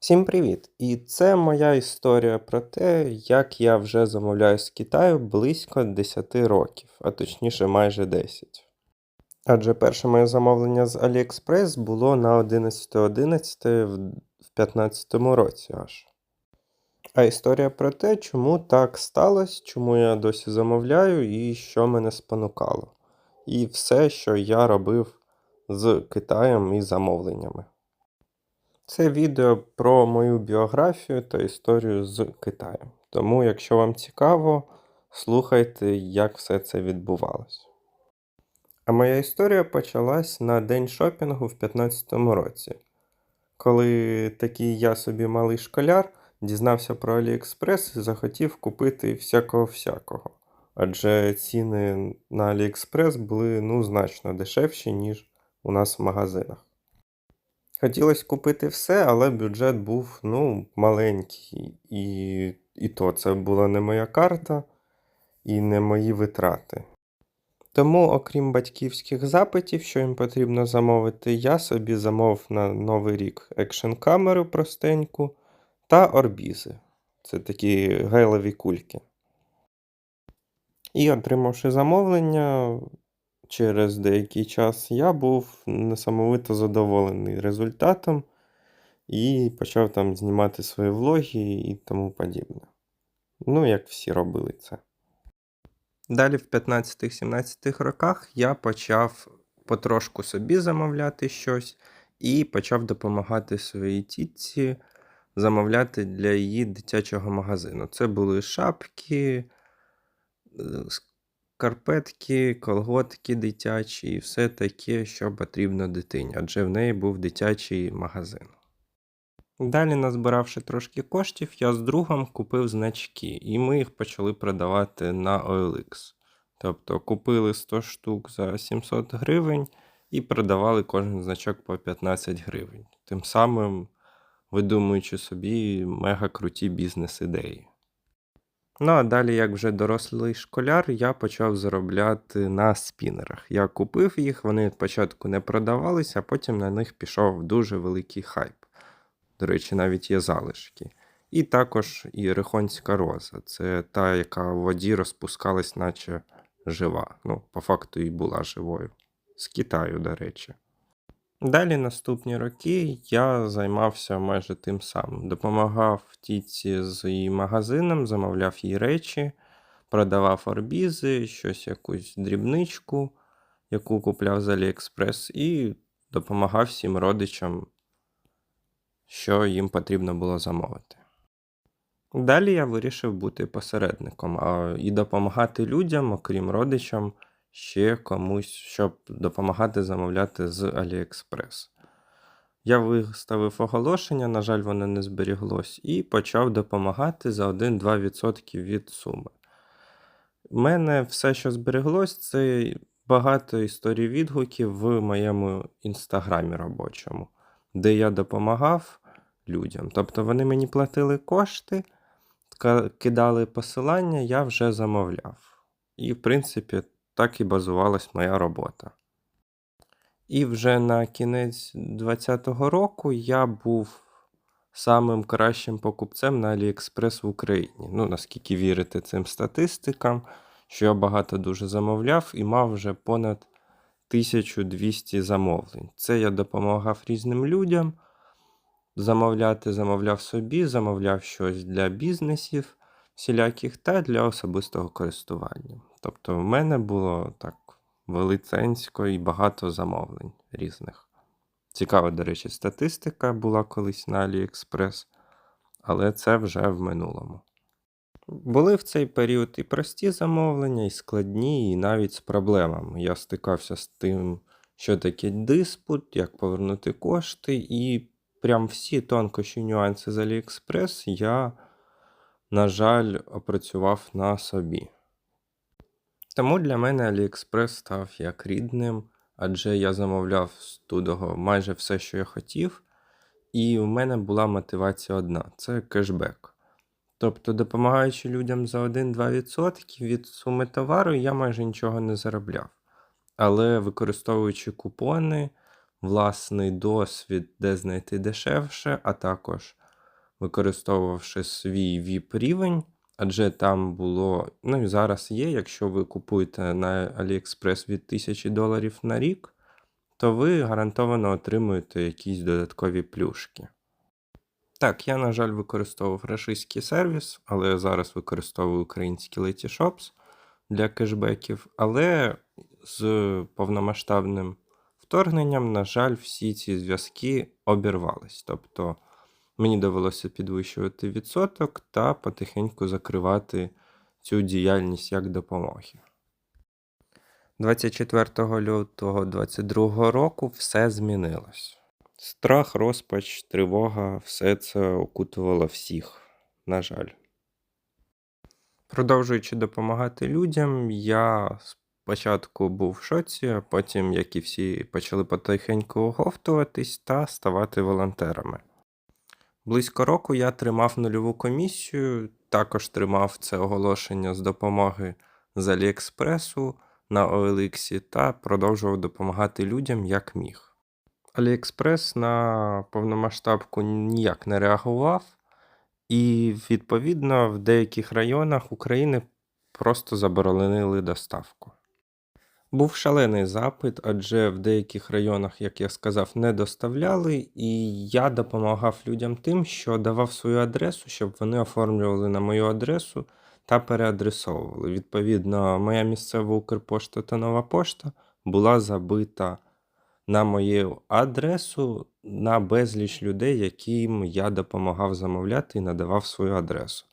Всім привіт! І це моя історія про те, як я вже замовляю з Китаю близько 10 років, а точніше майже 10. Адже перше моє замовлення з AliExpress було на 11.11 в 2015 році аж. А історія про те, чому так сталося, чому я досі замовляю і що мене спонукало. І все, що я робив з Китаєм і замовленнями. Це відео про мою біографію та історію з Китаєм. Тому, якщо вам цікаво, слухайте, як все це відбувалось. А моя історія почалась на день шопінгу в 2015 році, коли такий я собі малий школяр дізнався про AliExpress і захотів купити всякого-всякого. Адже ціни на AliExpress були ну, значно дешевші, ніж у нас в магазинах. Хотілося купити все, але бюджет був ну, маленький. І, і то це була не моя карта і не мої витрати. Тому, окрім батьківських запитів, що їм потрібно замовити, я собі замовив на Новий рік екшн камеру простеньку та орбізи. Це такі гелеві кульки. І отримавши замовлення, через деякий час я був несамовито задоволений результатом і почав там знімати свої влоги і тому подібне. Ну, як всі робили це. Далі в 15-17 роках я почав потрошку собі замовляти щось і почав допомагати своїй тітці замовляти для її дитячого магазину. Це були шапки, е, карпетки, колготки дитячі і все таке, що потрібно дитині, адже в неї був дитячий магазин. Далі, назбиравши трошки коштів, я з другом купив значки, і ми їх почали продавати на OLX. Тобто купили 100 штук за 700 гривень і продавали кожен значок по 15 гривень. Тим самим видумуючи собі мега круті бізнес-ідеї. Ну, а далі, як вже дорослий школяр, я почав заробляти на спінерах. Я купив їх, вони спочатку не продавалися, а потім на них пішов дуже великий хайп. До речі, навіть є залишки. І також і Рихонська роза. Це та, яка в воді розпускалась, наче жива. Ну, по факту і була живою. З Китаю, до речі. Далі наступні роки я займався майже тим самим. Допомагав тітці з її магазином, замовляв їй речі, продавав орбізи, щось якусь дрібничку, яку купляв з Aliexpress, і допомагав всім родичам, що їм потрібно було замовити. Далі я вирішив бути посередником а, і допомагати людям, окрім родичам ще комусь, щоб допомагати замовляти з AliExpress. Я виставив оголошення, на жаль, воно не зберіглось, і почав допомагати за 1-2% від суми. У мене все, що збереглось, це багато історій відгуків в моєму інстаграмі робочому, де я допомагав людям. Тобто вони мені платили кошти, кидали посилання, я вже замовляв. І, в принципі, так і базувалась моя робота. І вже на кінець 2020 року я був самим кращим покупцем на AliExpress в Україні. Ну, наскільки вірити цим статистикам, що я багато дуже замовляв і мав вже понад 1200 замовлень. Це я допомагав різним людям замовляти, замовляв собі, замовляв щось для бізнесів всіляких та для особистого користування. Тобто в мене було так велиценсько і багато замовлень різних. Цікава, до речі, статистика була колись на AliExpress, але це вже в минулому. Були в цей період і прості замовлення, і складні, і навіть з проблемами. Я стикався з тим, що таке диспут, як повернути кошти, і прям всі тонкощі нюанси з AliExpress я, на жаль, опрацював на собі. Тому для мене AliExpress став як рідним, адже я замовляв з Тудого майже все, що я хотів, і у мене була мотивація одна це кешбек. Тобто, допомагаючи людям за 1-2% від суми товару, я майже нічого не заробляв. Але використовуючи купони, власний досвід, де знайти дешевше, а також використовувавши свій VIP рівень, адже там було, ну і зараз є, якщо ви купуєте на AliExpress від 1000 доларів на рік, то ви гарантовано отримуєте якісь додаткові плюшки. Так, я, на жаль, використовував рашистський сервіс, але зараз використовую український Letyshops для кешбеків. Але з повномасштабним вторгненням, на жаль, всі ці зв'язки обірвались. Тобто мені довелося підвищувати відсоток та потихеньку закривати цю діяльність як допомоги. 24 лютого 2022 року все змінилось. Страх, розпач, тривога все це окутувало всіх, на жаль. Продовжуючи допомагати людям, я спочатку був в шоці, а потім, як і всі, почали потихеньку оговтуватись та ставати волонтерами. Близько року я тримав нульову комісію, також тримав це оголошення з допомоги з Аліекспресу на OLX та продовжував допомагати людям як міг. Аліекспрес на повномасштабку ніяк не реагував, і, відповідно, в деяких районах України просто заборонили доставку. Був шалений запит, адже в деяких районах, як я сказав, не доставляли, і я допомагав людям тим, що давав свою адресу, щоб вони оформлювали на мою адресу та переадресовували. Відповідно, моя місцева Укрпошта та нова пошта була забита на мою адресу на безліч людей, яким я допомагав замовляти і надавав свою адресу.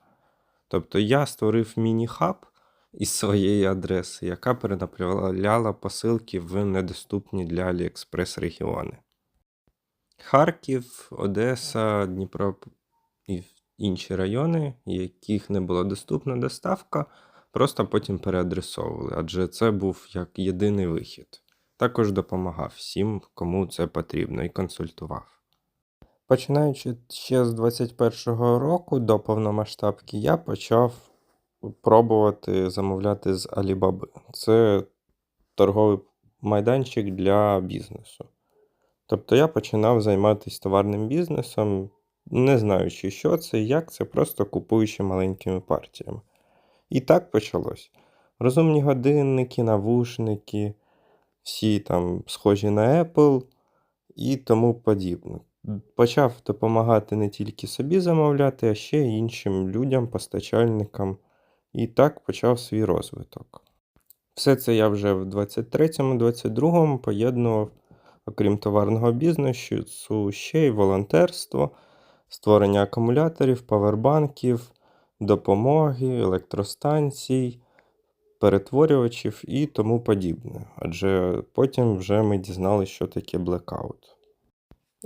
Тобто я створив міні-хаб із своєї адреси, яка перенаправляла посилки в недоступні для Аліекспрес регіони. Харків, Одеса, Дніпро і інші райони, яких не була доступна доставка, просто потім переадресовували, адже це був як єдиний вихід. Також допомагав всім, кому це потрібно, і консультував. Починаючи ще з 21-го року до повномасштабки, я почав пробувати замовляти з Alibaba. Це торговий майданчик для бізнесу. Тобто я починав займатися товарним бізнесом, не знаючи, що це і як це, просто купуючи маленькими партіями. І так почалось. Розумні годинники, навушники, всі там схожі на Apple і тому подібне. Почав допомагати не тільки собі замовляти, а ще й іншим людям, постачальникам. І так почав свій розвиток. Все це я вже в 23-22 поєднував, окрім товарного бізнесу, ще й волонтерство, створення акумуляторів, павербанків, допомоги, електростанцій, перетворювачів і тому подібне. Адже потім вже ми дізналися, що таке блекаут.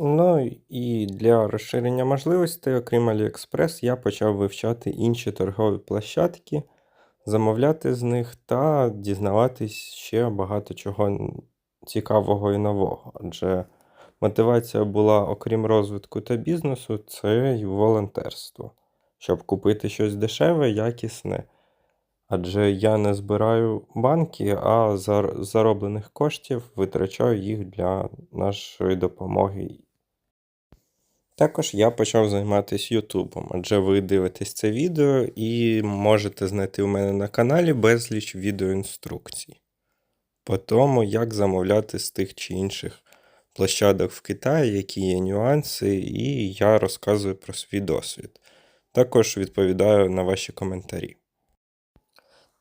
Ну і для розширення можливостей, окрім AliExpress, я почав вивчати інші торгові площадки, замовляти з них та дізнаватись ще багато чого цікавого і нового. Адже мотивація була, окрім розвитку та бізнесу, це й волонтерство, щоб купити щось дешеве, якісне. Адже я не збираю банки, а зароблених коштів витрачаю їх для нашої допомоги. Також я почав займатися Ютубом, адже ви дивитесь це відео і можете знайти у мене на каналі безліч відеоінструкцій по тому, як замовляти з тих чи інших площадок в Китаї, які є нюанси, і я розказую про свій досвід. Також відповідаю на ваші коментарі.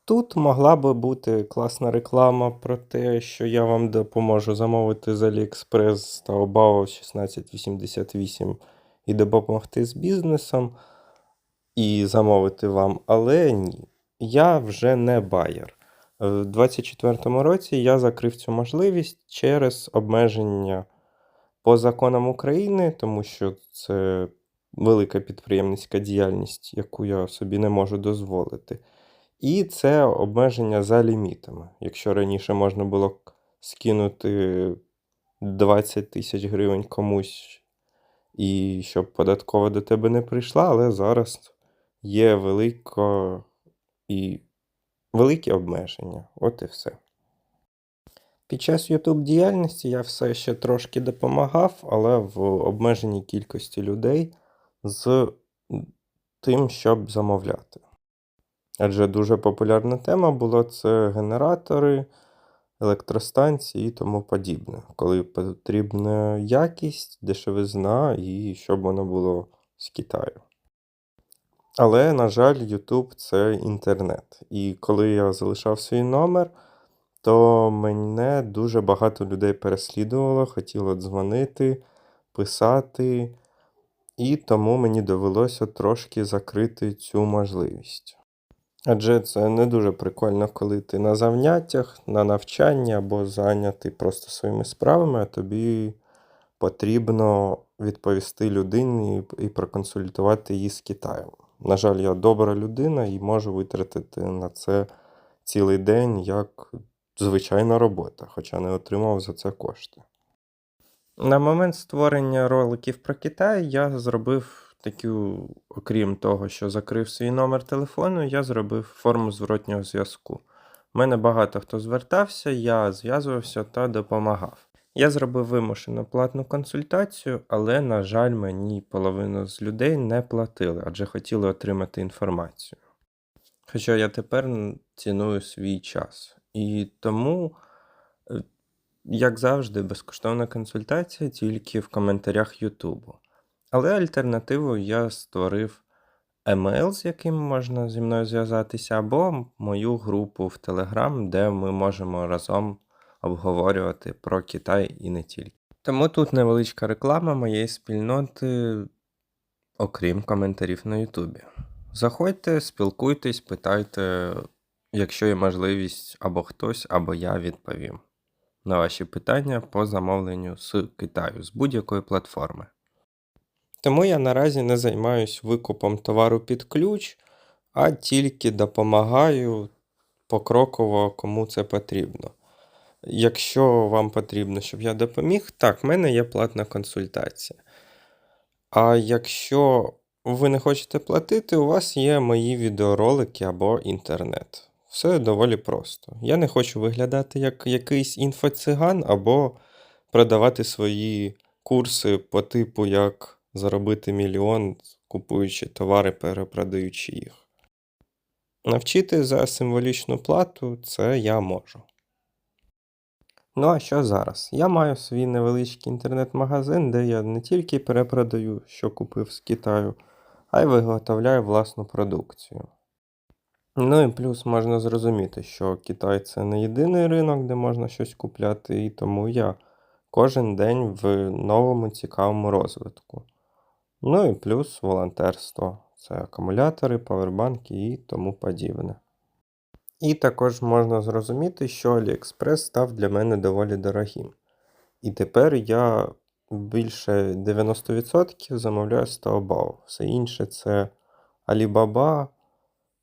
Тут могла би бути класна реклама про те, що я вам допоможу замовити з AliExpress з Taobao 1688 і допомогти з бізнесом і замовити вам, але ні. Я вже не байер. В 2024 році я закрив цю можливість через обмеження по законам України, тому що це велика підприємницька діяльність, яку я собі не можу дозволити. І це обмеження за лімітами. Якщо раніше можна було скинути 20 тисяч гривень комусь, і щоб податкова до тебе не прийшла, але зараз є велико і великі обмеження. От і все. Під час YouTube діяльності я все ще трошки допомагав, але в обмеженій кількості людей з тим, щоб замовляти. Адже дуже популярна тема була це генератори, електростанції і тому подібне, коли потрібна якість, дешевизна і щоб воно було з Китаю. Але, на жаль, YouTube це інтернет. І коли я залишав свій номер, то мене дуже багато людей переслідувало, хотіло дзвонити, писати, і тому мені довелося трошки закрити цю можливість. Адже це не дуже прикольно, коли ти на заняттях, на навчанні або зайнятий просто своїми справами, а тобі потрібно відповісти людині і проконсультувати її з Китаю. На жаль, я добра людина і можу витратити на це цілий день як звичайна робота, хоча не отримав за це кошти. На момент створення роликів про Китай я зробив таку, окрім того, що закрив свій номер телефону, я зробив форму зворотнього зв'язку. У мене багато хто звертався, я зв'язувався та допомагав. Я зробив вимушену платну консультацію, але, на жаль, мені половину з людей не платили, адже хотіли отримати інформацію. Хоча я тепер ціную свій час. І тому, е, як завжди, безкоштовна консультація тільки в коментарях Ютубу. Але альтернативу я створив емейл, з яким можна зі мною зв'язатися, або мою групу в Telegram, де ми можемо разом обговорювати про Китай і не тільки. Тому тут невеличка реклама моєї спільноти, окрім коментарів на Ютубі. Заходьте, спілкуйтесь, питайте, якщо є можливість, або хтось, або я відповім на ваші питання по замовленню з Китаю, з будь-якої платформи. Тому я наразі не займаюсь викупом товару під ключ, а тільки допомагаю покроково, кому це потрібно. Якщо вам потрібно, щоб я допоміг, так, в мене є платна консультація. А якщо ви не хочете платити, у вас є мої відеоролики або інтернет. Все доволі просто. Я не хочу виглядати як якийсь інфоциган або продавати свої курси по типу, як заробити мільйон, купуючи товари, перепродаючи їх. Навчити за символічну плату це я можу. Ну а що зараз? Я маю свій невеличкий інтернет-магазин, де я не тільки перепродаю, що купив з Китаю, а й виготовляю власну продукцію. Ну і плюс можна зрозуміти, що Китай це не єдиний ринок, де можна щось купляти, і тому я кожен день в новому цікавому розвитку. Ну і плюс волонтерство. Це акумулятори, павербанки і тому подібне. І також можна зрозуміти, що AliExpress став для мене доволі дорогим. І тепер я більше 90% замовляю з Taobao. Все інше це Alibaba,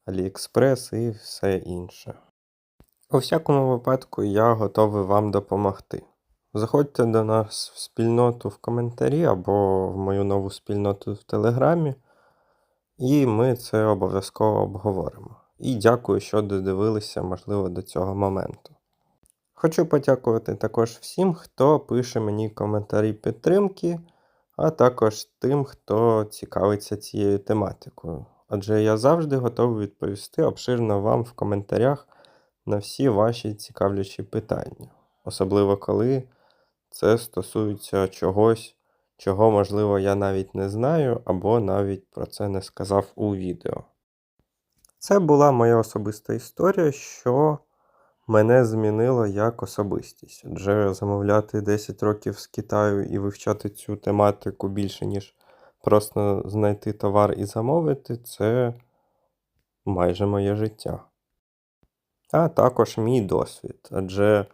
AliExpress і все інше. У всякому випадку я готовий вам допомогти. Заходьте до нас в спільноту в коментарі або в мою нову спільноту в Телеграмі, і ми це обов'язково обговоримо. І дякую, що додивилися, можливо, до цього моменту. Хочу подякувати також всім, хто пише мені коментарі підтримки, а також тим, хто цікавиться цією тематикою. Адже я завжди готовий відповісти обширно вам в коментарях на всі ваші цікавлячі питання, особливо коли це стосується чогось, чого, можливо, я навіть не знаю, або навіть про це не сказав у відео. Це була моя особиста історія, що мене змінило як особистість. Адже замовляти 10 років з Китаю і вивчати цю тематику більше, ніж просто знайти товар і замовити, це майже моє життя. А також мій досвід. Адже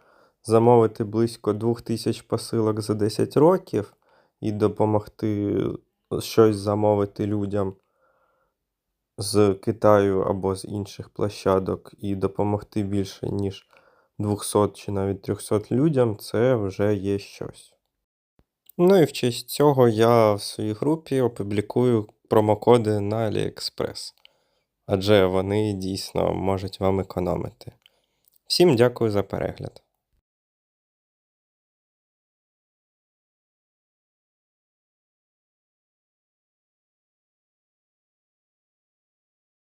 замовити близько 2000 посилок за 10 років і допомогти щось замовити людям з Китаю або з інших площадок і допомогти більше, ніж 200 чи навіть 300 людям, це вже є щось. Ну і в честь цього я в своїй групі опублікую промокоди на AliExpress, адже вони дійсно можуть вам економити. Всім дякую за перегляд.